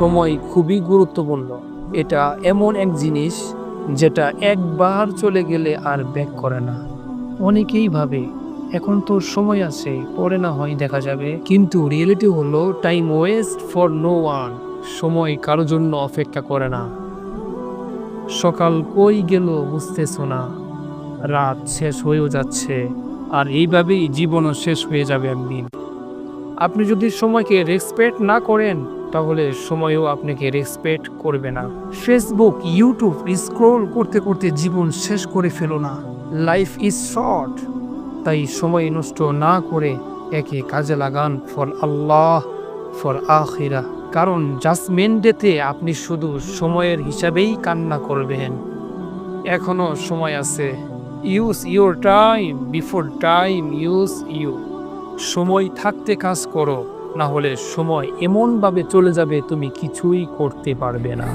সময় খুবই গুরুত্বপূর্ণ। এটা এমন এক জিনিস যেটা একবার চলে গেলে আর ব্যাক করে না। অনেকেই ভাবে, এখন তো সময় আছে, পরে না হয় দেখা যাবে। কিন্তু রিয়েলিটি হলো time West for no one সময় কারোর জন্য অপেক্ষা করে না। সকাল কই গেল বুঝতেছো না। রাত শেষ হয়েও যাচ্ছে, আর এইভাবেই জীবনও শেষ হয়ে যাবে একদিন। আপনি যদি সময়কে রেসপেক্ট না করেন তাহলে সময়ও আপনাকে রেসপেক্ট করবে না। ফেসবুক ইউটিউব স্ক্রোল করতে করতে জীবন শেষ করে ফেলো না। লাইফ ইজ শর্ট তাই সময় নষ্ট না করে একে কাজে লাগান ফর আল্লাহ ফর আখিরা কারণ জাজমেন্ট ডেতে আপনি শুধু সময়ের হিসাবেই কান্না করবেন। এখনও সময় আছে। Use your time before time use you সময় থাকতে কাজ করো। না হলে সময় এমনভাবে চলে যাবে তুমি কিছুই করতে পারবে না।